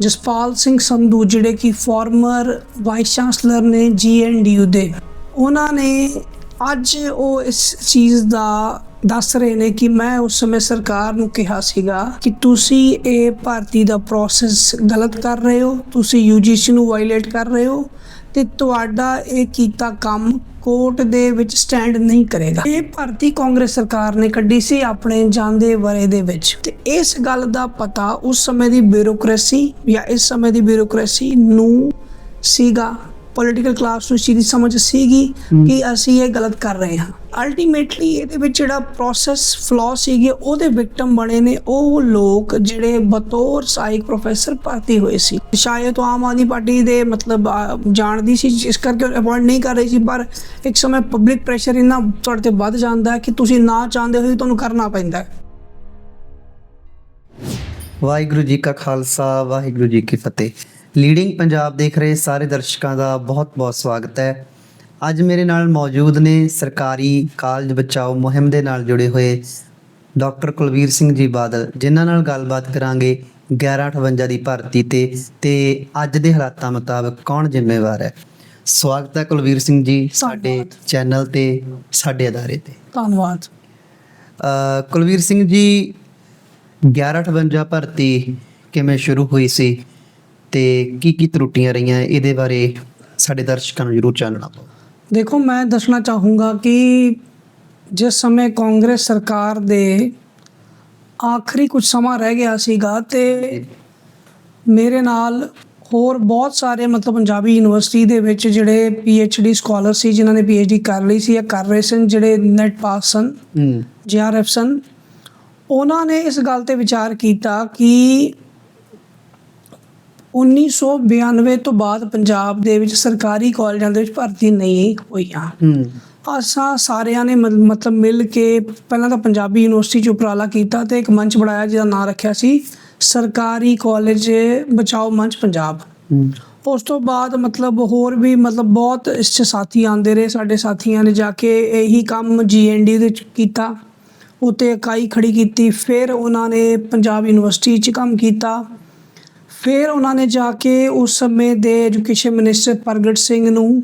ਜਸਪਾਲ ਸਿੰਘ ਸੰਧੂ, ਜਿਹੜੇ ਕਿ former vice chancellor ਨੇ ਜੀਐਨਡੀਯੂ ਦੇ, ਉਹਨਾਂ ਨੇ ਅੱਜ ਉਹ ਇਸ ਚੀਜ਼ ਦਾ ਦੱਸ ਰਹੇ ਨੇ ਕਿ ਮੈਂ ਉਸ ਸਮੇਂ ਸਰਕਾਰ ਨੂੰ ਕਿਹਾ ਸੀਗਾ ਕਿ ਤੁਸੀਂ ਇਹ ਭਰਤੀ ਦਾ ਪ੍ਰੋਸੈਸ ਗਲਤ ਕਰ ਰਹੇ ਹੋ, ਤੁਸੀਂ ਯੂਜੀਸੀ ਨੂੰ ਵਾਇਲੇਟ ਕਰ ਰਹੇ ਹੋ ਤੇ ਤੁਹਾਡਾ ਇਹ ਕੀਤਾ ਕੰਮ ਕੋਰਟ ਦੇ ਵਿੱਚ ਸਟੈਂਡ ਨਹੀਂ ਕਰੇਗਾ। ਇਹ ਭਾਰਤੀ ਕਾਂਗਰਸ ਸਰਕਾਰ ਨੇ ਕੱਢੀ ਸੀ ਆਪਣੇ ਜਾਂਦੇ ਵਰੇ ਦੇ ਵਿੱਚ। ਤੇ ਇਸ ਗੱਲ ਦਾ ਪਤਾ ਉਸ ਸਮੇਂ ਦੀ ਬਿਊਰੋਕ੍ਰੇਸੀ ਜਾਂ ਇਸ ਸਮੇਂ ਦੀ ਬਿਊਰੋਕ੍ਰੇਸੀ ਨੂੰ ਸੀਗਾ ਪੋਲਿਟੀਕਲ ਕਲਾਸ ਨੂੰ ਚੀਜ਼ ਸਮਝ ਸੀਗੀ ਕਿ ਅਸੀਂ ਇਹ ਗਲਤ ਕਰ ਰਹੇ ਹਾਂ। ਅਲਟੀਮੇਟਲੀ ਇਹਦੇ ਵਿੱਚ ਜਿਹੜਾ ਪ੍ਰੋਸੈਸ ਫਲੋ ਸੀਗੇ ਉਹਦੇ ਵਿਕਟਮ ਬਣੇ ਨੇ ਉਹ ਲੋਕ ਜਿਹੜੇ ਬਤੌਰ ਸਹਾਇਕ ਪ੍ਰੋਫੈਸਰ ਭਰਤੀ ਹੋਏ ਸੀ। ਸ਼ਾਇਦ ਉਹ ਆਮ ਆਦਮੀ ਪਾਰਟੀ ਦੇ ਮਤਲਬ ਜਾਣਦੀ ਸੀ ਇਸ ਕਰਕੇ ਅਪਾਇੰਟ ਨਹੀਂ ਕਰ ਰਹੀ ਸੀ ਪਰ ਇੱਕ ਸਮੇਂ ਪਬਲਿਕ ਪ੍ਰੈਸ਼ਰ ਇੰਨਾ ਤੁਹਾਡੇ ਤੇ ਵੱਧ ਜਾਂਦਾ ਹੈ ਕਿ ਤੁਸੀਂ ਨਾ ਚਾਹੁੰਦੇ ਹੋਏ ਤੁਹਾਨੂੰ ਕਰਨਾ ਪੈਂਦਾ ਹੈ। ਵਾਹਿਗੁਰੂ ਜੀ ਕਾ ਖਾਲਸਾ ਵਾਹਿਗੁਰੂ ਜੀ ਕੀ ਫਤਿਹ। ਲੀਡਿੰਗ ਪੰਜਾਬ ਦੇਖ ਰਹੇ ਸਾਰੇ ਦਰਸ਼ਕਾਂ ਦਾ ਬਹੁਤ-ਬਹੁਤ ਸਵਾਗਤ ਹੈ। ਅੱਜ ਮੇਰੇ ਨਾਲ ਮੌਜੂਦ ਨੇ ਸਰਕਾਰੀ ਕਾਲਜ ਬਚਾਓ ਮੁਹਿੰਮ ਦੇ ਨਾਲ ਜੁੜੇ ਹੋਏ ਡਾਕਟਰ ਕੁਲਵੀਰ ਸਿੰਘ ਜੀ ਬਾਦਲ ਜਿਨ੍ਹਾਂ ਨਾਲ ਗੱਲਬਾਤ ਕਰਾਂਗੇ 1158 ਦੀ ਭਰਤੀ ਤੇ ਤੇ ਅੱਜ ਦੇ ਹਾਲਾਤਾਂ ਮੁਤਾਬਕ ਕੌਣ ਜ਼ਿੰਮੇਵਾਰ ਹੈ? ਸਵਾਗਤ ਹੈ ਕੁਲਵੀਰ ਸਿੰਘ ਜੀ ਸਾਡੇ। ਚੈਨਲ ਤੇ ਸਾਡੇ ਅਦਾਰੇ ਤੇ। ਧੰਨਵਾਦ। ਕੁਲਵੀਰ ਸਿੰਘ ਜੀ 1158 ਭਰਤੀ ਕਿਵੇਂ ਸ਼ੁਰੂ ਹੋਈ ਸੀ? ਤੇ ਕੀ ਕੀ ਤਰੁੱਟੀਆਂ ਰਹੀਆਂ ਇਹਦੇ ਬਾਰੇ ਸਾਡੇ ਦਰਸ਼ਕਾਂ ਨੂੰ ਜਰੂਰ ਜਾਣਨਾ ਪਊ। ਦੇਖੋ ਮੈਂ ਦੱਸਣਾ ਚਾਹੂੰਗਾ ਕਿ ਜਿਸ ਸਮੇਂ ਕਾਂਗਰਸ ਸਰਕਾਰ ਦੇ ਆਖਰੀ ਕੁਝ ਸਮਾਂ ਰਹਿ ਗਿਆ ਸੀਗਾ ਤੇ ਮੇਰੇ ਨਾਲ ਹੋਰ ਬਹੁਤ ਸਾਰੇ ਮਤਲਬ ਪੰਜਾਬੀ ਯੂਨੀਵਰਸਿਟੀ ਦੇ ਵਿੱਚ ਜਿਹੜੇ ਡੀ ਸਕਾਲਰ ਸੀ ਜਿਨ੍ਹਾਂ ਨੇ ਡੀ ਕਰ ਲਈ ਸੀ ਜਾਂ ਕਰ ਰਹੇ ਸਨ ਜਿਹੜੇ ਨੈਟ ਪਾਸ ਸਨ ਜੀਆਰਐਫ ਸਨ ਉਹਨਾਂ ਨੇ ਇਸ ਗੱਲ ਤੇ ਵਿਚਾਰ ਕੀਤਾ ਕਿ 1992 ਤੋਂ ਬਾਅਦ ਪੰਜਾਬ ਦੇ ਵਿੱਚ ਸਰਕਾਰੀ ਕਾਲਜਾਂ ਦੇ ਵਿੱਚ ਭਰਤੀ ਨਹੀਂ ਹੋਈਆਂ। ਹੂੰ। ਅਸਾਂ ਸਾਰਿਆਂ ਨੇ ਮਤ- ਮਤਲਬ ਮਿਲ ਕੇ ਪਹਿਲਾਂ ਤਾਂ ਪੰਜਾਬੀ ਯੂਨੀਵਰਸਿਟੀ 'ਚ ਉਪਰਾਲਾ ਕੀਤਾ ਤੇ ਇੱਕ ਮੰਚ ਬਣਾਇਆ ਜਿਹਦਾ ਨਾਮ ਰੱਖਿਆ ਸੀ ਸਰਕਾਰੀ ਕਾਲਜ ਬਚਾਓ ਮੰਚ ਪੰਜਾਬ। ਹੂੰ। ਉਸ ਤੋਂ ਬਾਅਦ ਮਤਲਬ ਹੋਰ ਵੀ ਮਤਲਬ ਬਹੁਤ ਇਸ 'ਚ ਸਾਥੀ ਆਂਦੇ ਰਹੇ ਸਾਡੇ ਸਾਥੀਆਂ ਨੇ ਜਾ ਕੇ ਇਹੀ ਕੰਮ ਜੀਐਨਡੀ ਦੇ ਵਿੱਚ ਕੀਤਾ ਉੱਤੇ ਇਕਾਈ ਖੜੀ ਕੀਤੀ ਫਿਰ ਉਹਨਾਂ ਨੇ ਪੰਜਾਬ ਯੂਨੀਵਰਸਿਟੀ 'ਚ ਕੰਮ ਕੀਤਾ। ਫਿਰ ਉਹਨਾਂ ਨੇ ਜਾ ਕੇ ਉਸ ਸਮੇਂ ਦੇ ਐਜੂਕੇਸ਼ਨ ਮਿਨਿਸਟਰ ਪ੍ਰਗਟ ਸਿੰਘ ਨੂੰ,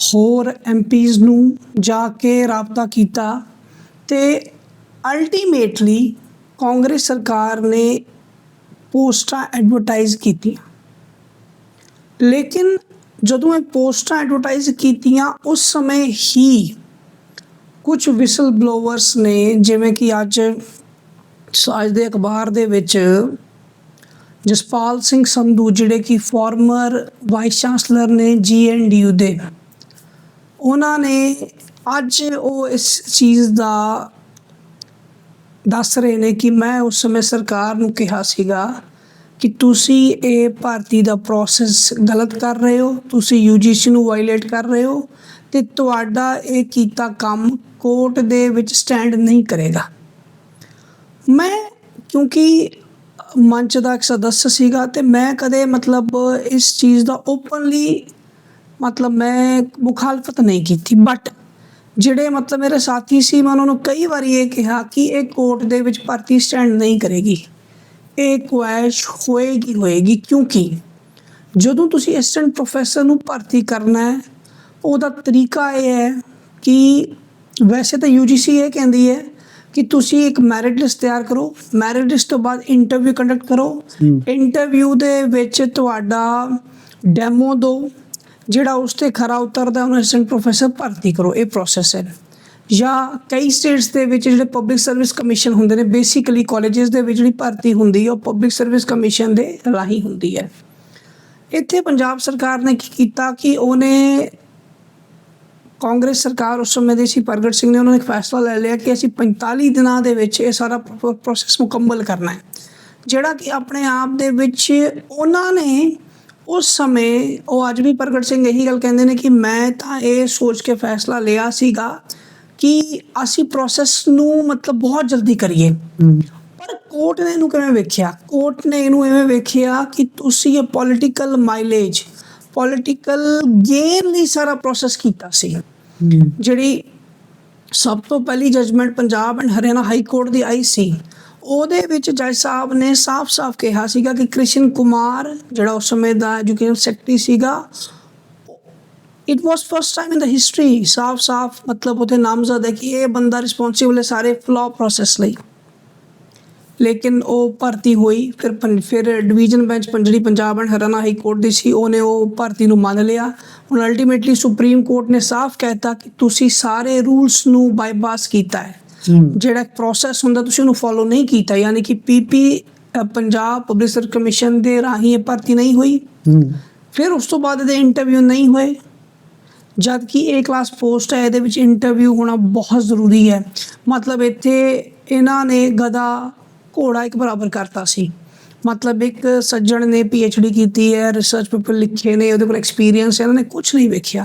ਹੋਰ ਐਮਪੀਜ਼ ਨੂੰ ਜਾ ਕੇ ਰਾਬਤਾ ਕੀਤਾ ਤੇ ਅਲਟੀਮੇਟਲੀ ਕਾਂਗਰਸ ਸਰਕਾਰ ਨੇ ਪੋਸਟਾਂ ਐਡਵਰਟਾਈਜ਼ ਕੀਤੀਆਂ। ਲੇਕਿਨ ਜਦੋਂ ਇਹ ਪੋਸਟਾਂ ਐਡਵਰਟਾਈਜ਼ ਕੀਤੀਆਂ, ਉਸ ਸਮੇਂ ਹੀ ਕੁਝ ਵਿਸਲ ਬਲੋਵਰਸ ਨੇ, ਜਿਵੇਂ ਕਿ ਅੱਜ ਅੱਜ ਦੇ ਅਖਬਾਰ ਦੇ ਵਿੱਚ ਜਸਪਾਲ ਸਿੰਘ ਸੰਧੂ, ਜਿਹੜੇ ਕਿ ਫਾਰਮਰ ਵਾਈਸ ਚਾਂਸਲਰ ਨੇ ਜੀਐਨਡੀਯੂ ਦੇ। ਉਹਨਾਂ ਨੇ ਅੱਜ ਉਹ ਇਸ ਚੀਜ਼ ਦਾ ਦੱਸ ਰਹੇ ਨੇ ਕਿ ਮੈਂ ਉਸ ਸਮੇਂ ਸਰਕਾਰ ਨੂੰ ਕਿਹਾ ਸੀਗਾ ਕਿ ਤੁਸੀਂ ਇਹ ਭਰਤੀ ਦਾ ਪ੍ਰੋਸੈਸ ਗਲਤ ਕਰ ਰਹੇ ਹੋ, ਤੁਸੀਂ ਯੂਜੀਸੀ ਨੂੰ ਵਾਇਲੇਟ ਕਰ ਰਹੇ ਹੋ ਤੇ ਤੁਹਾਡਾ ਇਹ ਕੀਤਾ ਕੰਮ ਕੋਰਟ ਦੇ ਵਿੱਚ ਸਟੈਂਡ ਨਹੀਂ ਕਰੇਗਾ। ਮੈਂ ਕਿਉਂਕਿ ਮੰਚ ਦਾ ਇੱਕ ਸਦੱਸ ਸੀਗਾ ਤੇ ਮੈਂ ਕਦੇ ਮਤਲਬ ਇਸ ਚੀਜ਼ ਦਾ ਓਪਨਲੀ ਮਤਲਬ ਮੈਂ ਮੁਖਾਲਫਤ ਨਹੀਂ ਕੀਤੀ। ਬਟ ਜਿਹੜੇ ਮਤਲਬ ਮੇਰੇ ਸਾਥੀ ਸੀ, ਮੈਂ ਉਹਨਾਂ ਨੂੰ ਕਈ ਵਾਰੀ ਇਹ ਕਿਹਾ ਕਿ ਇਹ ਕੋਰਟ ਦੇ ਵਿੱਚ ਭਰਤੀ ਸਟੈਂਡ ਨਹੀਂ ਕਰੇਗੀ। ਇਹ ਕੁਐਸ਼ ਹੋਏਗੀ ਹੋਏਗੀ। ਕਿਉਂਕਿ ਜਦੋਂ ਤੁਸੀਂ ਅਸਿਸਟੈਂਟ ਪ੍ਰੋਫੈਸਰ ਨੂੰ ਭਰਤੀ ਕਰਨਾ ਹੈ, ਉਹਦਾ ਤਰੀਕਾ ਇਹ ਹੈ ਕਿ ਵੈਸੇ ਤਾਂ ਯੂਜੀਸੀ ਇਹ ਕਹਿੰਦੀ ਹੈ ਕਿ ਤੁਸੀਂ ਇੱਕ ਮੈਰਿਟ ਲਿਸਟ ਤਿਆਰ ਕਰੋ ਮੈਰਿਟ ਲਿਸਟ ਤੋਂ ਬਾਅਦ ਇੰਟਰਵਿਊ ਕੰਡਕਟ ਕਰੋ। ਇੰਟਰਵਿਊ ਦੇ ਵਿੱਚ ਤੁਹਾਡਾ ਡੈਮੋ ਦਿਓ ਜਿਹੜਾ ਉਸ ਤੇ ਖਰਾ ਉਤਰਦਾ ਉਹਨੂੰ ਅਸਿਸਟੈਂਟ ਪ੍ਰੋਫੈਸਰ ਭਰਤੀ ਕਰੋ ਇਹ ਪ੍ਰੋਸੈਸ ਹੈ। ਜਾਂ ਕਈ ਸਟੇਟਸ ਦੇ ਵਿੱਚ ਜਿਹੜੇ ਪਬਲਿਕ ਸਰਵਿਸ ਕਮਿਸ਼ਨ ਹੁੰਦੇ ਨੇ ਬੇਸਿਕਲੀ ਕਾਲਜਸ ਦੇ ਵਿੱਚ ਜਿਹੜੀ ਭਰਤੀ ਹੁੰਦੀ ਹੈ ਉਹ ਪਬਲਿਕ ਸਰਵਿਸ ਕਮਿਸ਼ਨ ਦੇ ਰਾਹੀਂ ਹੁੰਦੀ ਹੈ। ਇੱਥੇ ਪੰਜਾਬ ਸਰਕਾਰ ਨੇ ਕੀ ਕੀਤਾ ਕਿ ਉਹਨੇ ਕਾਂਗਰਸ ਸਰਕਾਰ ਉਸ ਸਮੇਂ ਦੇ ਸੀ ਪ੍ਰਗਟ ਸਿੰਘ ਨੇ ਉਹਨਾਂ ਨੇ ਇੱਕ ਫੈਸਲਾ ਲੈ ਲਿਆ ਕਿ ਅਸੀਂ 45 ਦਿਨਾਂ ਦੇ ਵਿੱਚ ਇਹ ਸਾਰਾ ਪ੍ਰੋਸੈਸ ਮੁਕੰਮਲ ਕਰਨਾ ਹੈ। ਜਿਹੜਾ ਕਿ ਆਪਣੇ ਆਪ ਦੇ ਵਿੱਚ ਉਹਨਾਂ ਨੇ ਉਸ ਸਮੇਂ ਉਹ ਅੱਜ ਵੀ ਪ੍ਰਗਟ ਸਿੰਘ ਇਹੀ ਗੱਲ ਕਹਿੰਦੇ ਨੇ ਕਿ ਮੈਂ ਤਾਂ ਇਹ ਸੋਚ ਕੇ ਫੈਸਲਾ ਲਿਆ ਸੀਗਾ ਕਿ ਅਸੀਂ ਪ੍ਰੋਸੈਸ ਨੂੰ ਮਤਲਬ ਬਹੁਤ ਜਲਦੀ ਕਰੀਏ। ਪਰ ਕੋਰਟ ਨੇ ਇਹਨੂੰ ਕਿਵੇਂ ਵੇਖਿਆ? ਕੋਰਟ ਨੇ ਇਹਨੂੰ ਐਵੇਂ ਵੇਖਿਆ ਕਿ ਤੁਸੀਂ ਇਹ ਪੋਲਿਟੀਕਲ ਮਾਈਲੇਜ ਪੋਲਿਟੀਕਲ ਗੇਨ ਲਈ ਸਾਰਾ ਪ੍ਰੋਸੈਸ ਕੀਤਾ ਸੀ। ਜਿਹੜੀ ਸਭ ਤੋਂ ਪਹਿਲੀ judgement Punjab and Haryana high court ਦੀ ਆਈ ਸੀ ਉਹਦੇ ਵਿੱਚ ਜੱਜ ਸਾਹਿਬ ਨੇ ਸਾਫ਼-ਸਾਫ਼ ਕਿਹਾ ਸੀਗਾ ਕਿ ਕ੍ਰਿਸ਼ਨ ਕੁਮਾਰ ਜਿਹੜਾ ਉਸ ਸਮੇਂ ਦਾ ਐਜੂਕੇਸ਼ਨ ਸੈਕਟਰੀ ਸੀਗਾ it was first time in the history ਸਾਫ਼-ਸਾਫ਼ ਮਤਲਬ ਉਹਦੇ ਨਾਮਜ਼ਦ ਹੈ ਕਿ ਇਹ ਬੰਦਾ ਰਿਸਪੌਂਸਿਬਲ ਹੈ ਸਾਰੇ ਫਲੋ ਪ੍ਰੋਸੈਸ ਲਈ। ਲੇਕਿਨ ਉਹ ਭਰਤੀ ਹੋਈ ਫਿਰ ਫਿਰ division bench ਪੰਜੜੀ Punjab and Haryana high court ਦੀ ਸੀ ਉਹਨੇ ਉਹ ਭਰਤੀ ਨੂੰ ਮੰਨ ਲਿਆ। ਹੁਣ ਅਲਟੀਮੇਟਲੀ ਸੁਪਰੀਮ ਕੋਰਟ ਨੇ ਸਾਫ਼ ਕਹਿਤਾ ਕਿ ਤੁਸੀਂ ਸਾਰੇ ਰੂਲਸ ਨੂੰ ਬਾਈਪਾਸ ਕੀਤਾ ਹੈ। ਜਿਹੜਾ ਪ੍ਰੋਸੈਸ ਹੁੰਦਾ ਤੁਸੀਂ ਉਹਨੂੰ ਫੋਲੋ ਨਹੀਂ ਕੀਤਾ ਯਾਨੀ ਕਿ PP Punjab public service commission ਦੇ ਰਾਹੀਂ ਇਹ ਭਰਤੀ ਨਹੀਂ ਹੋਈ। ਫਿਰ ਉਸ ਤੋਂ ਬਾਅਦ ਇਹਦੇ ਇੰਟਰਵਿਊ ਨਹੀਂ ਹੋਏ। ਜਦ ਕਿ ਏ ਕਲਾਸ ਪੋਸਟ ਹੈ ਇਹਦੇ ਵਿੱਚ ਇੰਟਰਵਿਊ ਹੋਣਾ ਬਹੁਤ ਜ਼ਰੂਰੀ ਹੈ। ਮਤਲਬ ਇੱਥੇ ਇਹਨਾਂ ਨੇ ਗਧਾ ਘੋੜਾ ਇੱਕ ਬਰਾਬਰ ਕਰਤਾ ਸੀ। ਮਤਲਬ ਇੱਕ ਸੱਜਣ ਨੇ ਡੀ ਕੀਤੀ ਹੈ ਰਿਸਰਚ ਪੇਪਰ ਲਿਖੇ ਨੇ ਉਹਦੇ ਕੋਲ ਐਕਸਪੀਰੀਅੰਸ ਹੈ ਇਹਨਾਂ ਨੇ ਕੁਝ ਨਹੀਂ ਵੇਖਿਆ।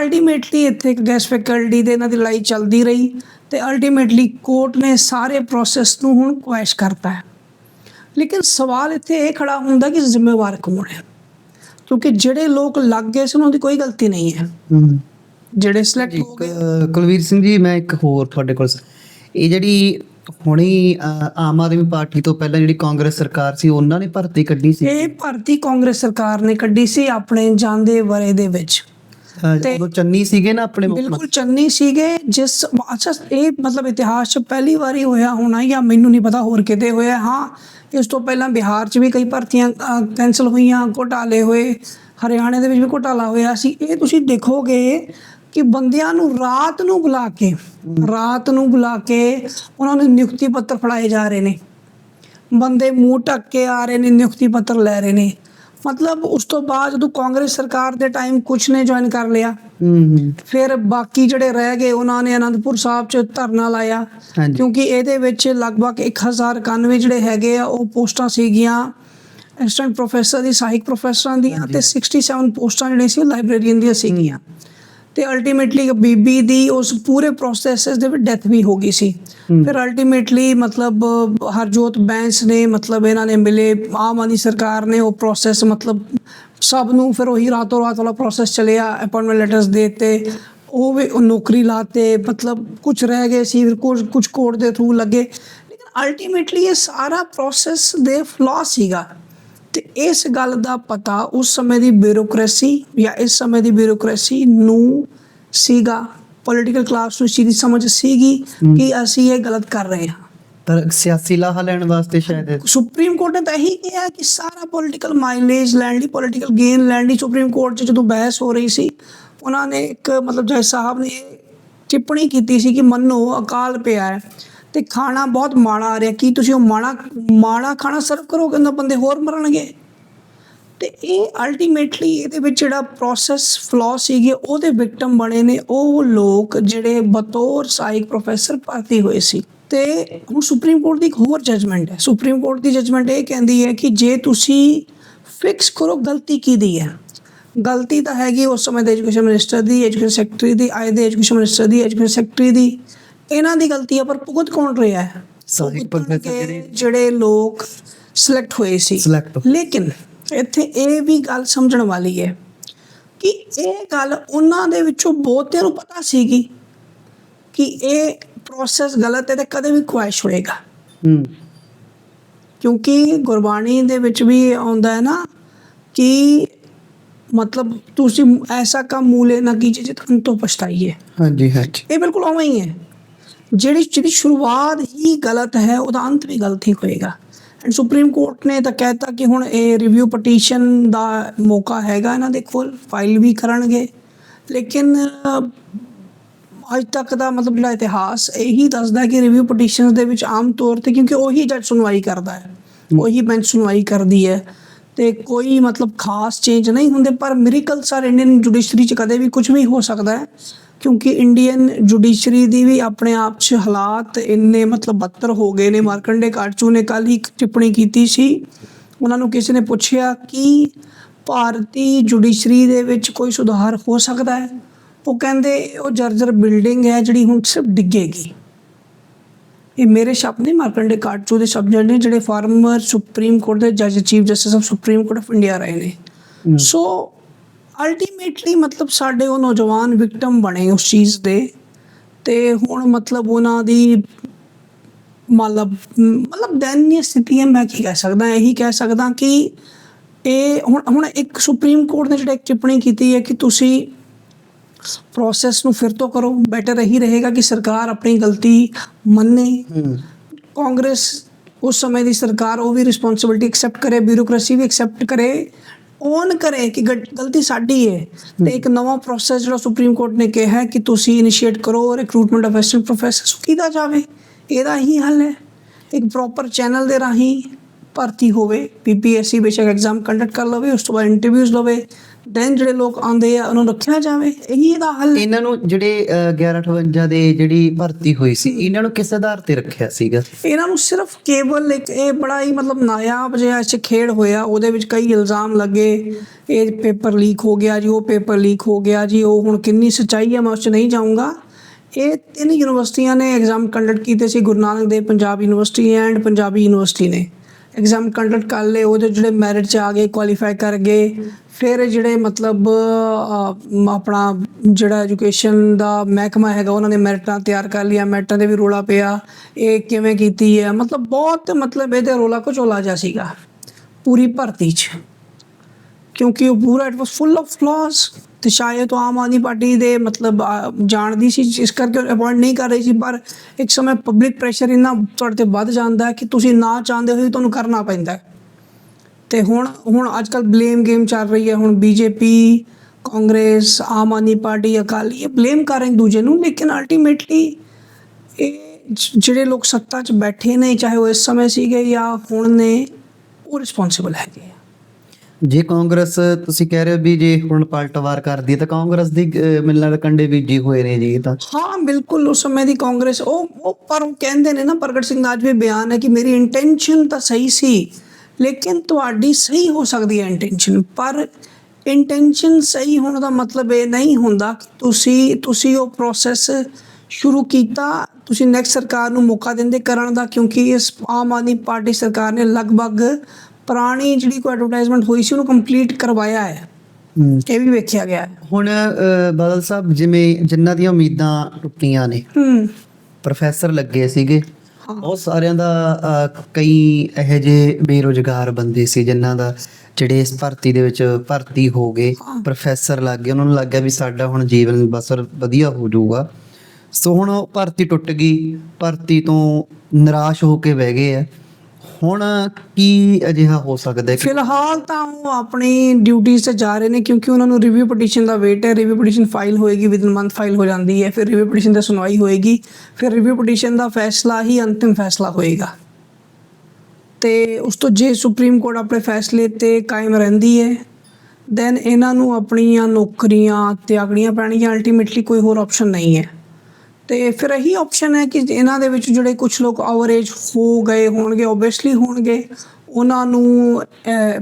ਅਲਟੀਮੇਟਲੀ ਇੱਥੇ ਇੱਕ ਗੈਸ ਫੈਕਲਟੀ ਦੇ ਇਹਨਾਂ ਦੀ ਲੜਾਈ ਚੱਲਦੀ ਰਹੀ ਤੇ ਅਲਟੀਮੇਟਲੀ ਕੋਰਟ ਨੇ ਸਾਰੇ ਪ੍ਰੋਸੈਸ ਨੂੰ ਹੁਣ ਕੁਐਸ਼ ਕਰਤਾ ਹੈ। ਲੇਕਿਨ ਸਵਾਲ ਇੱਥੇ ਇਹ ਖੜਾ ਹੁੰਦਾ ਕਿ ਜ਼ਿੰਮੇਵਾਰ ਕੌਣ ਹੈ? ਕਿਉਂਕਿ ਜਿਹੜੇ ਲੋਕ ਲੱਗ ਗਏ ਸੀ ਉਹਨਾਂ ਦੀ ਕੋਈ ਗਲਤੀ ਨਹੀਂ ਹੈ। ਜਿਹੜੇ ਸਿਲੈਕਟ ਹੋ ਗਏ। ਕੁਲਵੀਰ ਸਿੰਘ ਜੀ ਮੈਂ ਇੱਕ ਹੋਰ ਤੁਹਾਡੇ ਕੋਲ ਇਹ ਜਿਹੜੀ ਹੁਣੀ ਆਮ ਆਦਮੀ ਪਾਰਟੀ ਤੋਂ ਪਹਿਲਾਂ ਜਿਹੜੀ ਕਾਂਗਰਸ ਸਰਕਾਰ ਸੀ ਉਹਨਾਂ ਨੇ ਭਰਤੀ ਕੱਢੀ ਸੀ। ਇਹ ਭਰਤੀ ਕਾਂਗਰਸ ਸਰਕਾਰ ਨੇ ਕੱਢੀ ਸੀ ਆਪਣੇ ਜਾਂਦੇ ਵਰੇ ਦੇ ਵਿੱਚ। ਉਦੋਂ ਚੰਨੀ ਸੀਗੇ ਨਾ ਆਪਣੇ ਬਿਲਕੁਲ ਚੰਨੀ ਸੀਗੇ ਜਿਸ ਅੱਛਾ ਇਹ ਮਤਲਬ ਇਤਿਹਾਸ 'ਚ ਪਹਿਲੀ ਵਾਰੀ ਹੋਇਆ ਹੋਣਾ ਜਾਂ ਮੈਨੂੰ ਨਹੀਂ ਪਤਾ ਹੋਰ ਕਿਤੇ ਹੋਇਆ ਹਾਂ। ਇਸ ਤੋਂ ਪਹਿਲਾਂ ਬਿਹਾਰ 'ਚ ਵੀ ਕਈ ਭਰਤੀਆਂ ਕੈਨਸਲ ਹੋਈਆਂ ਘੋਟਾਲੇ ਹੋਏ। ਹਰਿਆਣੇ ਦੇ ਵਿੱਚ ਵੀ ਘੋਟਾਲਾ ਹੋਇਆ ਸੀ। ਇਹ ਤੁਸੀਂ ਦੇਖੋਗੇ ਕਿ ਬੰਦਿਆਂ ਨੂੰ ਰਾਤ ਨੂੰ ਬੁਲਾ ਕੇ ਰਾਤ ਨੂੰ ਬੁਲਾ ਕੇ ਉਹਨਾਂ ਨੂੰ ਨਿਯੁਕਤੀ ਪੱਤਰ ਫੜਾਏ ਜਾ ਰਹੇ ਨੇ। ਬੰਦੇ ਮੂੰਹ ਢੱਕ ਕੇ ਆ ਰਹੇ ਨੇ ਨਿਯੁਕਤੀ ਪੱਤਰ ਲੈ ਰਹੇ ਨੇ। ਮਤਲਬ ਉਸ ਤੋਂ ਬਾਅਦ ਜਦੋਂ ਕਾਂਗਰਸ ਸਰਕਾਰ ਦੇ ਟਾਈਮ ਕੁਛ ਨੇ ਜੁਆਇਨ ਕਰ ਲਿਆ ਫਿਰ ਬਾਕੀ ਜਿਹੜੇ ਰਹਿ ਗਏ ਉਹਨਾਂ ਨੇ ਅਨੰਦਪੁਰ ਸਾਹਿਬ 'ਚ ਧਰਨਾ ਲਾਇਆ। ਕਿਉਂਕਿ ਇਹਦੇ ਵਿੱਚ ਲਗਭਗ 1091 ਜਿਹੜੇ ਹੈਗੇ ਆ ਉਹ ਪੋਸਟਾਂ ਸੀਗੀਆਂ ਅਸਿਸਟੈਂਟ ਪ੍ਰੋਫੈਸਰ ਦੀ ਸਹਾਇਕ ਪ੍ਰੋਫੈਸਰਾਂ ਦੀਆਂ ਤੇ 67 ਪੋਸਟਾਂ ਜਿਹੜੀਆਂ ਸੀ ਲਾਇਬ੍ਰੇਰੀਅਨ ਦੀਆਂ ਸੀਗੀਆਂ। ਤੇ ਅਲਟੀਮੇਟਲੀ ਬੀਬੀ ਦੀ ਉਸ ਪੂਰੇ ਪ੍ਰੋਸੈਸ ਦੇ ਵਿੱਚ ਡੈਥ ਵੀ ਹੋ ਗਈ ਸੀ। ਫਿਰ ਅਲਟੀਮੇਟਲੀ ਮਤਲਬ ਹਰਜੋਤ ਬੈਂਸ ਨੇ ਮਤਲਬ ਇਹਨਾਂ ਨੇ ਮਿਲੇ ਆਮ ਆਦਮੀ ਸਰਕਾਰ ਨੇ ਉਹ ਪ੍ਰੋਸੈਸ ਮਤਲਬ ਸਭ ਨੂੰ ਫਿਰ ਉਹੀ ਰਾਤੋਂ ਰਾਤ ਵਾਲਾ ਪ੍ਰੋਸੈਸ ਚੱਲਿਆ ਅਪਾਇੰਟਮੈਂਟ ਲੈਟਰਸ ਦੇ ਤੇ ਉਹ ਵੀ ਨੌਕਰੀ ਲਾਤੇ ਮਤਲਬ ਕੁਝ ਰਹਿ ਗਏ ਸੀ ਫਿਰ ਕੁਝ ਕੁਝ ਕੋਡ ਦੇ ਥਰੂ ਲੱਗੇ। ਲੇਕਿਨ ਅਲਟੀਮੇਟਲੀ ਇਹ ਸਾਰਾ ਪ੍ਰੋਸੈਸ ਦੇ ਫਲॉ ਸੀਗਾ। ਤੇ ਇਸ ਗੱਲ ਦਾ ਪਤਾ ਉਸ ਸਮੇਂ ਦੀ ਬਿਊਰੋਕ੍ਰੇਸੀ ਜਾਂ ਇਸ ਸਮੇਂ ਦੀ ਬਿਊਰੋਕ੍ਰੇਸੀ ਨੂੰ ਸੀਗਾ। ਪੋਲੀਟੀਕਲ ਕਲਾਸ ਨੂੰ ਸੀ ਦੀ ਸਮਝ ਸੀਗੀ ਕਿ ਅਸੀਂ ਇਹ ਗਲਤ ਕਰ ਰਹੇ ਹਾਂ। ਪਰ ਸਿਆਸੀ ਲਾਹਾ ਲੈਣ ਵਾਸਤੇ ਸ਼ਾਇਦ ਸੁਪਰੀਮ ਕੋਰਟ ਨੇ ਤਾਂ ਇਹੀ ਕਿਹਾ ਕਿ ਸਾਰਾ ਪੋਲੀਟੀਕਲ ਮਾਈਲੇਜ ਲੈਣ ਲਈ ਪੋਲੀਟੀਕਲ ਗੇਨ ਲੈਣ ਲਈ ਸੁਪਰੀਮ ਕੋਰਟ 'ਚ ਜਦੋਂ ਬਹਿਸ ਹੋ ਰਹੀ ਸੀ ਉਹਨਾਂ ਨੇ ਇੱਕ ਮਤਲਬ ਜੱਜ ਸਾਹਿਬ ਨੇ ਟਿੱਪਣੀ ਕੀਤੀ ਸੀ ਕਿ ਮੰਨੋ ਅਕਾਲ ਪਿਆ ਹੈ। ਤੇ ਖਾਣਾ ਬਹੁਤ ਮਾੜਾ ਆ ਰਿਹਾ। ਕੀ ਤੁਸੀਂ ਉਹ ਮਾੜਾ ਮਾੜਾ ਖਾਣਾ ਸਰਵ ਕਰੋਗੇ? ਉਹਨਾਂ ਬੰਦੇ ਹੋਰ ਮਰਨਗੇ। ਤੇ ਇਹ ਅਲਟੀਮੇਟਲੀ ਇਹਦੇ ਵਿੱਚ ਜਿਹੜਾ ਪ੍ਰੋਸੈਸ ਫਲੋ ਸੀਗੇ, ਉਹਦੇ ਵਿਕਟਮ ਬਣੇ ਨੇ ਉਹ ਲੋਕ ਜਿਹੜੇ ਬਤੌਰ ਸਹਾਇਕ ਪ੍ਰੋਫੈਸਰ ਭਰਤੀ ਹੋਏ ਸੀ। ਤੇ ਹੁਣ ਸੁਪਰੀਮ ਕੋਰਟ ਦੀ ਇੱਕ ਹੋਰ ਜਜਮੈਂਟ ਹੈ। ਸੁਪਰੀਮ ਕੋਰਟ ਦੀ ਜਜਮੈਂਟ ਇਹ ਕਹਿੰਦੀ ਹੈ ਕਿ ਜੇ ਤੁਸੀਂ ਫਿਕਸ ਕਰੋ, ਗਲਤੀ ਕਿਹਦੀ ਹੈ? ਗਲਤੀ ਤਾਂ ਹੈਗੀ ਉਸ ਸਮੇਂ ਦੇ ਐਜੂਕੇਸ਼ਨ ਮਿਨਿਸਟਰ ਦੀ ਐਜੂਕੇਸ਼ਨ ਸੈਕਟਰੀ ਦੀ, ਆਏ ਦੇ ਐਜੂਕੇਸ਼ਨ ਮਿਨਿਸਟਰ ਦੀ ਐਜੂਕੇਸ਼ਨ ਸੈਕਟਰੀ ਦੀ। ਇਹਨਾਂ ਦੀ ਗਲਤੀ ਹੈ ਪਰ ਭੁਗਤ ਕੌਣ ਰਿਹਾ ਹੈ? ਜਿਹੜੇ- ਜਿਹੜੇ ਲੋਕ ਸਿਲੈਕਟ ਹੋਏ ਸੀ। ਲੇਕਿਨ ਇੱਥੇ ਇਹ ਵੀ ਗੱਲ ਸਮਝਣ ਵਾਲੀ ਹੈ ਕਿ ਇਹ ਗੱਲ ਉਹਨਾਂ ਦੇ ਵਿੱਚੋਂ ਬਹੁਤਿਆਂ ਨੂੰ ਪਤਾ ਸੀਗੀ ਕਿ ਇਹ ਪ੍ਰੋਸੈਸ ਗਲਤ ਹੈ ਤੇ ਕਦੇ ਵੀ ਕੁਐਸ਼ ਹੋਏਗਾ ਹੂੰ। ਕਿਉਂਕਿ ਗੁਰਬਾਣੀ ਦੇ ਵਿੱਚ ਵੀ ਆਉਂਦਾ ਹੈ ਨਾ ਕਿ ਮਤਲਬ ਤੁਸੀਂ ਐਸਾ ਕੰਮ ਮੂਲੇ ਨਾ ਕੀਜੇ ਜਿਤ ਅੰਤੋਂ ਪਛਤਾਈਏ। ਹਾਂਜੀ ਹਾਂਜੀ। ਇਹ ਬਿਲਕੁਲ ਉਵੇਂ ਹੀ ਹੈ। ਜਿਹੜੀ ਜਿਹਦੀ ਸ਼ੁਰੂਆਤ ਹੀ ਗਲਤ ਹੈ, ਉਹਦਾ ਅੰਤ ਵੀ ਗਲਤ ਹੀ ਹੋਏਗਾ। ਐਂਡ ਸੁਪਰੀਮ ਕੋਰਟ ਨੇ ਤਾਂ ਕਹਿਤਾ ਕਿ ਹੁਣ ਇਹ ਰਿਵਿਊ ਪਟੀਸ਼ਨ ਦਾ ਮੌਕਾ ਹੈਗਾ ਇਹਨਾਂ ਦੇ ਕੋਲ ਫਾਈਲ ਵੀ ਕਰਨਗੇ। ਲੇਕਿਨ ਅੱਜ ਤੱਕ ਦਾ ਮਤਲਬ ਜਿਹੜਾ ਇਤਿਹਾਸ ਇਹੀ ਦੱਸਦਾ ਕਿ ਰਿਵਿਊ ਪਟੀਸ਼ਨਸ ਦੇ ਵਿੱਚ ਆਮ ਤੌਰ ਤੇ ਕਿਉਂਕਿ ਉਹੀ ਜੱਜ ਸੁਣਵਾਈ ਕਰਦਾ ਹੈ, ਉਹੀ ਬੈਂਚ ਸੁਣਵਾਈ ਕਰਦੀ ਹੈ। ਤੇ ਕੋਈ ਮਤਲਬ ਖਾਸ ਚੇਂਜ ਨਹੀਂ ਹੁੰਦੇ, ਪਰ ਮਿਰੇਕਲਸ ਆਰ ਇੰਡੀਅਨ ਜੁਡੀਸ਼ਰੀ ਚ ਕਦੇ ਵੀ ਕੁਝ ਵੀ ਹੋ ਸਕਦਾ ਹੈ। ਕਿਉਂਕਿ ਇੰਡੀਅਨ ਜੁਡੀਸ਼ਰੀ ਦੀ ਵੀ ਆਪਣੇ ਆਪ 'ਚ ਹਾਲਾਤ ਇੰਨੇ ਮਤਲਬ ਬੱਤਰ ਹੋ ਗਏ ਨੇ। ਮਾਰਕੰਡੇ ਕਾਟਚੂ ਨੇ ਕੱਲ ਹੀ ਇੱਕ ਟਿੱਪਣੀ ਕੀਤੀ ਸੀ। ਉਹਨਾਂ ਨੂੰ ਕਿਸੇ ਨੇ ਪੁੱਛਿਆ ਕਿ ਭਾਰਤੀ ਜੁਡੀਸ਼ਰੀ ਦੇ ਵਿੱਚ ਕੋਈ ਸੁਧਾਰ ਹੋ ਸਕਦਾ ਹੈ? ਉਹ ਕਹਿੰਦੇ ਉਹ ਜਰਜਰ ਬਿਲਡਿੰਗ ਹੈ ਜਿਹੜੀ ਹੁਣ ਸਿਰਫ ਡਿੱਗੇਗੀ। ਇਹ ਮੇਰੇ ਸ਼ਬਦ ਨਹੀਂ ਮਾਰਕੰਡੇ ਕਾਟਚੂ ਦੇ ਸ਼ਬਦ ਨੇ ਜਿਹੜੇ ਫਾਰਮਰ ਸੁਪਰੀਮ ਕੋਰਟ ਦੇ ਜੱਜ chief justice of supreme court of India ਰਹੇ ਨੇ। ਸੋ ਅਲਟੀਮੇਟਲੀ ਮਤਲਬ ਸਾਡੇ ਉਹ ਨੌਜਵਾਨ ਵਿਕਟਮ ਬਣੇ ਉਸ ਚੀਜ਼ ਦੇ ਤੇ ਹੁਣ ਮਤਲਬ ਉਹਨਾਂ ਦੀ ਮਤਲਬ ਮਤਲਬ ਦੈਨਿਕ ਸਥਿਤੀ ਹੈ ਮੈਂ ਕੀ ਕਹਿ ਸਕਦਾ ਇਹੀ ਕਹਿ ਸਕਦਾ ਕਿ ਇਹ ਹੁਣ ਹੁਣ ਇੱਕ ਸੁਪਰੀਮ ਕੋਰਟ ਨੇ ਜਿਹੜਾ ਇੱਕ ਟਿੱਪਣੀ ਕੀਤੀ ਹੈ ਕਿ ਤੁਸੀਂ ਪ੍ਰੋਸੈਸ ਨੂੰ ਫਿਰ ਤੋਂ ਕਰੋ ਬੈਟਰ ਇਹੀ ਰਹੇਗਾ ਕਿ ਸਰਕਾਰ ਆਪਣੀ ਗਲਤੀ ਮੰਨੇ। ਕਾਂਗਰਸ ਉਸ ਸਮੇਂ ਦੀ ਸਰਕਾਰ ਉਹ ਵੀ ਰਿਸਪੌਂਸਿਬਿਲਟੀ ਐਕਸੈਪਟ ਕਰੇ ਬਿਊਰੋਕ੍ਰੇਸੀ ਵੀ ਐਕਸੈਪਟ ਕਰੇ ਓਨ ਕਰੇ ਕਿ ਗਲਤੀ ਸਾਡੀ ਹੈ ਤੇ ਇੱਕ ਨਵਾਂ ਪ੍ਰੋਸੈਸ ਜਿਹੜਾ ਸੁਪਰੀਮ ਕੋਰਟ ਨੇ ਕਿਹਾ ਹੈ ਕਿ ਤੁਸੀਂ ਇਨੀਸ਼ੀਏਟ ਕਰੋ ਰਿਕਰੂਟਮੈਂਟ ਆਫ ਅਸਿਸਟੈਂਟ ਪ੍ਰੋਫੈਸਰ ਕੀਤਾ ਜਾਵੇ? ਇਹਦਾ ਹੀ ਹੱਲ ਹੈ। ਇੱਕ ਪ੍ਰੋਪਰ ਚੈਨਲ ਦੇ ਰਾਹੀਂ ਭਰਤੀ ਹੋਵੇ। ਪੀਪੀਐਸਸੀ ਬੇਸ਼ੱਕ ਐਗਜ਼ਾਮ ਕੰਡਕਟ ਕਰ ਲਵੇ, ਉਸ ਤੋਂ ਬਾਅਦ ਇੰਟਰਵਿਊਜ਼ ਲਵੇ। ਦੈਨ ਜਿਹੜੇ ਲੋਕ ਆਉਂਦੇ ਆ ਉਹਨਾਂ ਨੂੰ ਰੱਖਿਆ ਜਾਵੇ। ਇਹੀ ਇਹਦਾ ਹੱਲ ਇਹਨਾਂ ਨੂੰ ਜਿਹੜੇ ਅਹ, 1158 ਦੇ ਜਿਹੜੀ ਭਰਤੀ ਹੋਈ ਸੀ ਇਹਨਾਂ ਨੂੰ ਕਿਸ ਆਧਾਰ ਤੇ ਰੱਖਿਆ ਸੀਗਾ? ਇਹਨਾਂ ਨੂੰ ਸਿਰਫ ਕੇਵਲ ਇੱਕ ਇਹ ਬੜਾ ਹੀ ਮਤਲਬ ਨਾਯਾਬ ਜਿਹਾ ਇਸ 'ਚ ਖੇਡ ਹੋਇਆ। ਉਹਦੇ ਵਿੱਚ ਕਈ ਇਲਜ਼ਾਮ ਲੱਗੇ। ਇਹ ਪੇਪਰ ਲੀਕ ਹੋ ਗਿਆ ਜੀ ਉਹ ਪੇਪਰ ਲੀਕ ਹੋ ਗਿਆ ਜੀ ਉਹ ਹੁਣ ਕਿੰਨੀ ਸੱਚਾਈ ਹੈ ਮੈਂ ਉਸ 'ਚ ਨਹੀਂ ਜਾਊਂਗਾ। ਇਹ ਤਿੰਨ ਯੂਨੀਵਰਸਿਟੀਆਂ ਨੇ ਐਗਜ਼ਾਮ ਕੰਡਕਟ ਕੀਤੇ ਸੀ Guru Nanak Dev Punjab university and Punjabi university ਨੇ। ਐਗਜ਼ਾਮ ਕੰਡਕਟ ਕਰ ਲਏ ਉਹਦੇ ਜਿਹੜੇ ਮੈਰਿਟ 'ਚ ਆ ਗਏ ਕੁਆਲੀਫਾਈ ਕਰ ਗਏ। ਫਿਰ ਜਿਹੜੇ ਮਤਲਬ ਆਪਣਾ ਜਿਹੜਾ ਐਜੂਕੇਸ਼ਨ ਦਾ ਮਹਿਕਮਾ ਹੈਗਾ, ਉਹਨਾਂ ਨੇ ਮੈਰਿਟਾਂ ਤਿਆਰ ਕਰ ਲਿਆ ਮੈਰਿਟਾਂ ਦੇ ਵੀ ਰੋਲਾ ਪਿਆ। ਇਹ ਕਿਵੇਂ ਕੀਤੀ ਹੈ? ਮਤਲਬ ਬਹੁਤ, ਮਤਲਬ ਇਹਦੇ ਰੋਲਾ ਕੁਚੋਲਾ ਜਿਹਾ ਸੀਗਾ, ਪੂਰੀ ਭਰਤੀ 'ਚ। ਕਿਉਂਕਿ ਉਹ ਪੂਰਾ ਇਟ ਵਾਸ ਫੁੱਲ ਆਫ ਫਲॉज ਤੇ ਸ਼ਾਇਦ ਉਹ ਆਮ ਆਦਮੀ ਪਾਰਟੀ ਦੇ, ਮਤਲਬ ਜਾਣਦੀ ਸੀ, ਇਸ ਕਰਕੇ ਅਪਾਇੰਟ ਨਹੀਂ ਕਰ ਰਹੀ ਸੀ। ਪਰ ਇੱਕ ਸਮੇਂ ਪਬਲਿਕ ਪ੍ਰੈਸ਼ਰ ਇੰਨਾ ਤੁਹਾਡੇ ਤੇ ਵੱਧ ਜਾਂਦਾ ਹੈ ਕਿ ਤੁਸੀਂ ਨਾ ਚਾਹੁੰਦੇ ਹੋਏ ਵੀ ਤੁਹਾਨੂੰ ਕਰਨਾ ਪੈਂਦਾ ਹੈ। ਤੇ ਹੁਣ ਹੁਣ ਅੱਜ ਕੱਲ ਬਲੇਮ ਗੇਮ ਚੱਲ ਰਹੀ ਹੈ ਹੁਣ ਬੀਜੇਪੀ ਕਾਂਗਰਸ ਆਮ ਆਦਮੀ ਪਾਰਟੀ ਅਕਾਲੀ ਇਹ ਬਲੇਮ ਕਰ ਰਹੇ ਦੂਜੇ ਨੂੰ ਲੇਕਿਨ ਅਲਟੀਮੇਟਲੀ ਇਹ ਜਿਹੜੇ ਲੋਕ ਸੱਤਾ 'ਚ ਬੈਠੇ ਨੇ ਚਾਹੇ ਉਹ ਇਸ ਸਮੇਂ ਸੀਗੇ ਜਾਂ ਹੁਣ ਨੇ ਉਹ ਰਿਸਪੌਂਸਿਬਲ ਹੈਗੇ ਆ। ਜੇ ਕਾਂਗਰਸ ਤੁਸੀਂ ਕਹਿ ਰਹੇ ਹੋ ਵੀ ਜੇ ਹੁਣ ਪਲਟਵਾਰ ਕਰਦੀ ਤਾਂ ਕਾਂਗਰਸ ਦੀ ਮੈਨੂੰ ਲੱਗਦਾ ਕੰਡੇ ਬੀਜੀ ਹੋਏ ਨੇ ਜੀ ਤਾਂ। ਹਾਂ ਬਿਲਕੁਲ ਉਸ ਸਮੇਂ ਦੀ ਕਾਂਗਰਸ ਉਹ ਉਹ ਪਰ ਉਹ ਕਹਿੰਦੇ ਨੇ ਨਾ ਪ੍ਰਗਟ ਸਿੰਘ ਦਾ ਅੱਜ ਵੀ ਬਿਆਨ ਹੈ ਕਿ ਮੇਰੀ ਇੰਟੈਂਸ਼ਨ ਤਾਂ ਸਹੀ ਸੀ ਲੇਕਿਨ ਤੁਹਾਡੀ ਸਹੀ ਹੋ ਸਕਦੀ ਹੈ ਇੰਟੈਂਸ਼ਨ ਪਰ ਇੰਟੈਂਸ਼ਨ ਸਹੀ ਹੋਣ ਦਾ ਮਤਲਬ ਇਹ ਨਹੀਂ ਹੁੰਦਾ ਕਿ ਤੁਸੀਂ ਤੁਸੀਂ ਉਹ ਪ੍ਰੋਸੈਸ ਸ਼ੁਰੂ ਕੀਤਾ ਤੁਸੀਂ ਨੈਕਸਟ ਸਰਕਾਰ ਨੂੰ ਮੌਕਾ ਦਿੰਦੇ ਕਰਨ ਦਾ ਕਿਉਂਕਿ ਇਸ ਆਮ ਆਦਮੀ ਪਾਰਟੀ ਸਰਕਾਰ ਨੇ ਲਗਭਗ ਪੁਰਾਣੀ ਜਿਹੜੀ ਕੋਈ ਐਡਵਰਟਾਈਜ਼ਮੈਂਟ ਹੋਈ ਸੀ ਉਹਨੂੰ ਕੰਪਲੀਟ ਕਰਵਾਇਆ ਹੈ। ਇਹ ਵੀ ਵੇਖਿਆ ਗਿਆ ਹੁਣ ਬਾਦਲ ਸਾਹਿਬ ਜਿਵੇਂ ਜਿਨ੍ਹਾਂ ਦੀਆਂ ਉਮੀਦਾਂ ਟੁੱਟੀਆਂ ਨੇ ਹੂੰ। ਪ੍ਰੋਫੈਸਰ ਲੱਗੇ ਸੀਗੇ। ਬਹੁਤ ਸਾਰਿਆਂ ਦਾ ਕਈ ਇਹੋ ਜਿਹੇ ਬੇਰੁਜ਼ਗਾਰ ਬੰਦੇ ਸੀ ਜਿਨ੍ਹਾਂ ਦਾ ਜਿਹੜੇ ਇਸ ਭਰਤੀ ਦੇ ਵਿੱਚ ਭਰਤੀ ਹੋ ਗਏ। ਪ੍ਰੋਫੈਸਰ ਲੱਗ ਗਏ। ਉਹਨਾਂ ਨੂੰ ਲੱਗਿਆ ਵੀ ਸਾਡਾ ਹੁਣ ਜੀਵਨ ਬਸਰ ਵਧੀਆ ਹੋ ਜਾਊਗਾ। ਸੋ ਹੁਣ ਭਰਤੀ ਟੁੱਟ ਗਈ। ਭਰਤੀ ਤੋਂ ਨਿਰਾਸ਼ ਹੋ ਕੇ ਬਹਿ ਗਏ ਆ। ਹੁਣ ਕੀ ਅਜਿਹਾ ਹੋ ਸਕਦਾ ਹੈ? ਫਿਲਹਾਲ ਤਾਂ ਉਹ ਆਪਣੀ ਡਿਊਟੀਆਂ ਤੇ ਜਾ ਰਹੇ ਨੇ ਕਿਉਂਕਿ ਉਹਨਾਂ ਨੂੰ ਰਿਵਿਊ ਪਟੀਸ਼ਨ ਦਾ ਵੇਟ ਹੈ। ਰਿਵਿਊ ਪਟੀਸ਼ਨ ਫਾਈਲ ਹੋਏਗੀ ਵਿਦਨ ਮੰਥ ਫਾਈਲ ਹੋ ਜਾਂਦੀ ਹੈ। ਫਿਰ ਰਿਵਿਊ ਪਟੀਸ਼ਨ ਦੀ ਸੁਣਵਾਈ ਹੋਏਗੀ। ਫਿਰ ਰਿਵਿਊ ਪਟੀਸ਼ਨ ਦਾ ਫੈਸਲਾ ਹੀ ਅੰਤਿਮ ਫੈਸਲਾ ਹੋਏਗਾ। ਤੇ ਉਸ ਤੋਂ ਜੇ ਸੁਪਰੀਮ ਕੋਰਟ ਆਪਣੇ ਫੈਸਲੇ ਤੇ ਕਾਇਮ ਰਹਿੰਦੀ ਹੈ ਦੈਨ ਇਹਨਾਂ ਨੂੰ ਆਪਣੀਆਂ ਨੌਕਰੀਆਂ ਤਿਆਗਣੀਆਂ ਪੈਣਗੀਆਂ। ਅਲਟੀਮੇਟਲੀ ਕੋਈ ਹੋਰ ਆਪਸ਼ਨ ਨਹੀਂ ਹੈ। ਤੇ ਫਿਰ ਇਹੀ ਆਪਸ਼ਨ ਹੈ ਕਿ ਇਹਨਾਂ ਦੇ ਵਿੱਚ ਜਿਹੜੇ ਕੁਝ ਲੋਕ ਓਵਰ ਏਜ ਹੋ ਗਏ ਹੋਣਗੇ ਓਬਵੀਅਸਲੀ ਹੋਣਗੇ ਉਹਨਾਂ ਨੂੰ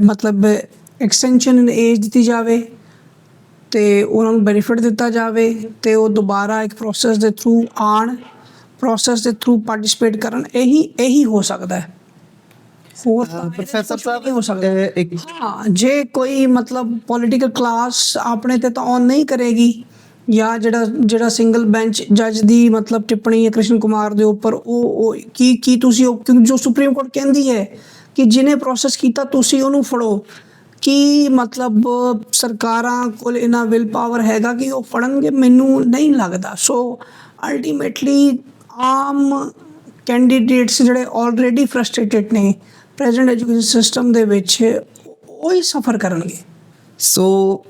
ਮਤਲਬ ਐਕਸਟੈਂਸ਼ਨ ਇਨ ਏਜ ਦਿੱਤੀ ਜਾਵੇ ਤੇ ਉਹਨਾਂ ਨੂੰ ਬੈਨੀਫਿਟ ਦਿੱਤਾ ਜਾਵੇ ਤੇ ਉਹ ਦੁਬਾਰਾ ਇੱਕ ਪ੍ਰੋਸੈਸ ਦੇ ਥਰੂ ਆਣ ਪ੍ਰੋਸੈਸ ਦੇ ਥਰੂ ਪਾਰਟਿਸਿਪੇਟ ਕਰਨ ਇਹੀ ਇਹੀ ਹੋ ਸਕਦਾ ਹੈ। ਹੋਰ ਪ੍ਰੋਫੈਸਰ ਨਹੀਂ ਹੋ ਸਕਦਾ। ਸਾਹਿਬ ਹਾਂ ਜੇ ਕੋਈ ਮਤਲਬ ਪੋਲੀਟੀਕਲ ਕਲਾਸ ਆਪਣੇ ਤੇ ਤਾਂ ਔਨ ਨਹੀਂ ਕਰੇਗੀ ਜਾਂ ਜਿਹੜਾ ਜਿਹੜਾ ਸਿੰਗਲ ਬੈਂਚ ਜੱਜ ਦੀ ਮਤਲਬ ਟਿੱਪਣੀ ਹੈ ਕ੍ਰਿਸ਼ਨ ਕੁਮਾਰ ਦੇ ਉੱਪਰ, ਉਹ ਉਹ ਕੀ ਕੀ ਤੁਸੀਂ ਉਹ ਕਿਉਂਕਿ ਜੋ ਸੁਪਰੀਮ ਕੋਰਟ ਕਹਿੰਦੀ ਹੈ ਕਿ ਜਿਹਨੇ ਪ੍ਰੋਸੈਸ ਕੀਤਾ ਤੁਸੀਂ ਉਹਨੂੰ ਫੜੋ। ਕੀ ਮਤਲਬ ਸਰਕਾਰਾਂ ਕੋਲ ਇਹਨਾਂ ਵਿਲ ਪਾਵਰ ਹੈਗਾ ਕਿ ਉਹ ਫੜਨਗੇ? ਮੈਨੂੰ ਨਹੀਂ ਲੱਗਦਾ। ਸੋ ਅਲਟੀਮੇਟਲੀ ਆਮ ਕੈਂਡੀਡੇਟਸ ਜਿਹੜੇ ਆਲਰੇਡੀ ਫਰਸਟ੍ਰੇਟਡ ਨੇ ਪ੍ਰੈਜ਼ੈਂਟ ਐਜੂਕੇਸ਼ਨ ਸਿਸਟਮ ਦੇ ਵਿੱਚ, ਉਹ ਹੀ ਸਫਰ ਕਰਨਗੇ। ਸੋ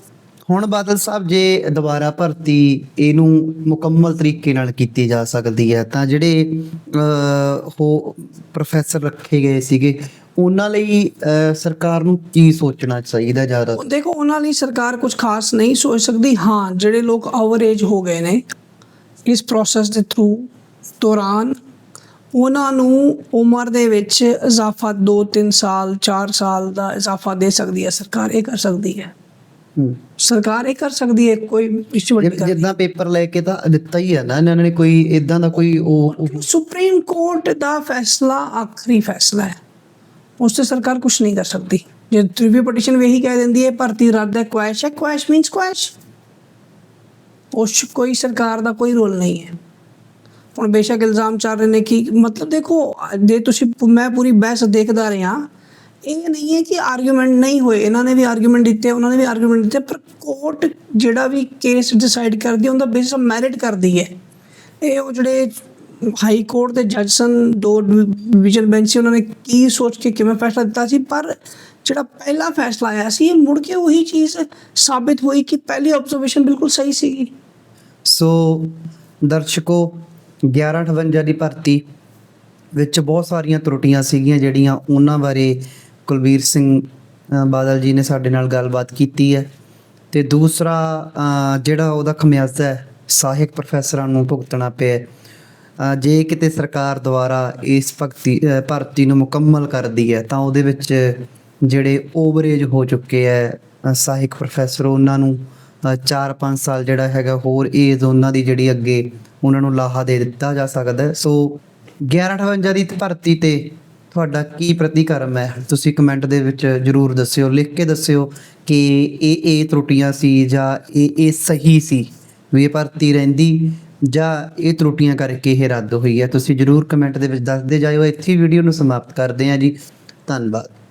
ਹੁਣ ਬਾਦਲ ਸਾਹਿਬ ਜੇ ਦੁਬਾਰਾ ਭਰਤੀ ਇਹਨੂੰ ਮੁਕੰਮਲ ਤਰੀਕੇ ਨਾਲ ਕੀਤੀ ਜਾ ਸਕਦੀ ਹੈ ਤਾਂ ਜਿਹੜੇ ਅਹ, ਉਹ ਪ੍ਰੋਫੈਸਰ ਰੱਖੇ ਗਏ ਸੀਗੇ ਉਹਨਾਂ ਲਈ ਸਰਕਾਰ ਨੂੰ ਕੀ ਸੋਚਣਾ ਚਾਹੀਦਾ ਜ਼ਿਆਦਾ? ਦੇਖੋ ਉਹਨਾਂ ਲਈ ਸਰਕਾਰ ਕੁਝ ਖਾਸ ਨਹੀਂ ਸੋਚ ਸਕਦੀ। ਹਾਂ ਜਿਹੜੇ ਲੋਕ ਓਵਰ ਏਜ ਹੋ ਗਏ ਨੇ ਇਸ ਪ੍ਰੋਸੈਸ ਦੇ ਥਰੂ ਦੌਰਾਨ ਉਹਨਾਂ ਨੂੰ ਉਮਰ ਦੇ ਵਿੱਚ ਇਜ਼ਾਫਾ 2-3 ਸਾਲ 4 ਸਾਲ ਦਾ ਇਜ਼ਾਫਾ ਦੇ ਸਕਦੀ ਹੈ ਸਰਕਾਰ ਇਹ ਕਰ ਸਕਦੀ ਹੈ। ਸਰਕਾਰ ਇਹ ਕਰ ਸਕਦੀ ਹੈ ਕੋਈ ਇਸ ਜਿੱਦਾਂ ਪੇਪਰ ਲੈ ਕੇ ਤਾਂ ਦਿੱਤਾ ਹੀ ਹੈ ਨਾ ਇਹਨਾਂ ਨੇ ਕੋਈ ਇਦਾਂ ਦਾ ਕੋਈ ਉਹ ਸੁਪਰੀਮ ਕੋਰਟ ਦਾ ਫੈਸਲਾ ਆਖਰੀ ਫੈਸਲਾ ਹੈ। ਉਸ ਤੇ ਸਰਕਾਰ ਕੁਝ ਨਹੀਂ ਕਰ ਸਕਦੀ। ਜੇ ਰਿਵਿਊ ਪਟੀਸ਼ਨ ਵੀ ਇਹੀ ਕਹਿ ਦਿੰਦੀ ਹੈ ਭਰਤੀ ਰੱਦ ਹੈ ਕੁਐਸ਼ ਹੈ ਕੁਐਸ਼ ਮੀਨਸ ਕੁਐਸ਼। ਉਸ ਕੋਈ ਸਰਕਾਰ ਦਾ ਕੋਈ ਰੋਲ ਨਹੀਂ ਹੈ। ਹੁਣ ਬੇਸ਼ੱਕ ਇਲਜ਼ਾਮ ਚੱਲ ਰਹੇ ਨੇ ਕਿ ਮਤਲਬ ਦੇਖੋ ਜੇ ਤੁਸੀਂ ਮੈਂ ਪੂਰੀ ਬਹਿਸ ਦੇਖਦਾ ਰਿਹਾ ਇਹ ਨਹੀਂ ਹੈ ਕਿ ਆਰਗੂਮੈਂਟ ਨਹੀਂ ਹੋਏ। ਇਹਨਾਂ ਨੇ ਵੀ ਆਰਗੂਮੈਂਟ ਦਿੱਤੇ, ਉਹਨਾਂ ਨੇ ਵੀ ਆਰਗੂਮੈਂਟ ਦਿੱਤੇ, ਪਰ ਕੋਰਟ ਜਿਹੜਾ ਵੀ ਕੇਸ ਡਿਸਾਈਡ ਕਰਦੀ ਉਹਦਾ ਬੇਸਿਸ ਮੈਰਿਟ ਕਰਦੀ ਹੈ। ਇਹ ਉਹ ਜਿਹੜੇ ਹਾਈ ਕੋਰਟ ਦੇ ਜੱਜ ਸਨ, ਦੋ ਡਿਵੀਜ਼ਨ ਬੈਂਚ ਸੀ, ਉਹਨਾਂ ਨੇ ਕੀ ਸੋਚ ਕੇ ਕਿਵੇਂ ਫੈਸਲਾ ਦਿੱਤਾ ਸੀ, ਪਰ ਜਿਹੜਾ ਪਹਿਲਾ ਫੈਸਲਾ ਆਇਆ ਸੀ, ਇਹ ਮੁੜ ਕੇ ਉਹੀ ਚੀਜ਼ ਸਾਬਿਤ ਹੋਈ ਕਿ ਪਹਿਲੀ ਆਬਜ਼ਰਵੇਸ਼ਨ ਬਿਲਕੁਲ ਸਹੀ ਸੀਗੀ। ਸੋ ਦਰਸ਼ਕੋ 1158 ਦੀ ਭਰਤੀ ਵਿੱਚ ਬਹੁਤ ਸਾਰੀਆਂ ਤਰੁੱਟੀਆਂ ਸੀਗੀਆਂ, ਜਿਹੜੀਆਂ ਉਹਨਾਂ ਬਾਰੇ ਕੁਲਬੀਰ ਸਿੰਘ ਬਾਦਲ ਜੀ ਨੇ ਸਾਡੇ ਨਾਲ ਗੱਲਬਾਤ ਕੀਤੀ ਹੈ ਤੇ ਦੂਸਰਾ ਜਿਹੜਾ ਉਹਦਾ ਖਮਿਆਜ਼ਾ ਹੈ, ਸਹਾਇਕ ਪ੍ਰੋਫੈਸਰਾਂ ਨੂੰ ਭੁਗਤਣਾ ਪਿਆ ਜੇ ਕਿਤੇ ਸਰਕਾਰ ਦੁਆਰਾ ਇਸ ਭਗਤੀ ਭਰਤੀ ਨੂੰ ਮੁਕੰਮਲ ਕਰਦੀ ਹੈ, ਤਾਂ ਉਹਦੇ ਵਿੱਚ ਜਿਹੜੇ ਓਵਰੇਜ ਹੋ ਚੁੱਕੇ ਹੈ ਸਾਹਿਕ ਪ੍ਰੋਫੈਸਰ, ਉਹਨਾਂ ਨੂੰ 4-5 ਸਾਲ ਜਿਹੜਾ ਹੈਗਾ, ਹੋਰ ਏਜ ਉਹਨਾਂ ਦੀ ਜਿਹੜੀ ਅੱਗੇ ਉਹਨਾਂ ਨੂੰ ਲਾਹਾ ਦੇ ਦਿੱਤਾ ਜਾ ਸਕਦਾ ਹੈ। ਸੋ 1158 ਦੀ ਭਰਤੀ ਤੇ ਤੁਹਾਡਾ ਕੀ ਪ੍ਰਤੀਕਰਮ ਹੈ? ਤੁਸੀਂ ਕਮੈਂਟ ਦੇ ਵਿੱਚ ਜਰੂਰ ਦੱਸਿਓ, ਲਿਖ ਕੇ ਦੱਸਿਓ ਕਿ ਇਹ ਇਹ ਤਰੁੱਟੀਆਂ ਸੀ ਜਾਂ ਇਹ ਇਹ ਸਹੀ ਸੀ? ਵੀ ਇਹ ਭਰਤੀ ਰਹਿੰਦੀ ਜਾਂ ਇਹ ਤਰੁੱਟੀਆਂ ਕਰਕੇ ਇਹ ਰੱਦ ਹੋਈ ਹੈ? ਤੁਸੀਂ ਜਰੂਰ ਕਮੈਂਟ ਦੇ ਵਿੱਚ ਦੱਸਦੇ ਜਾਇਓ। ਇੱਥੇ ਵੀਡੀਓ ਨੂੰ ਸਮਾਪਤ ਕਰਦੇ ਹਾਂ ਜੀ। ਧੰਨਵਾਦ।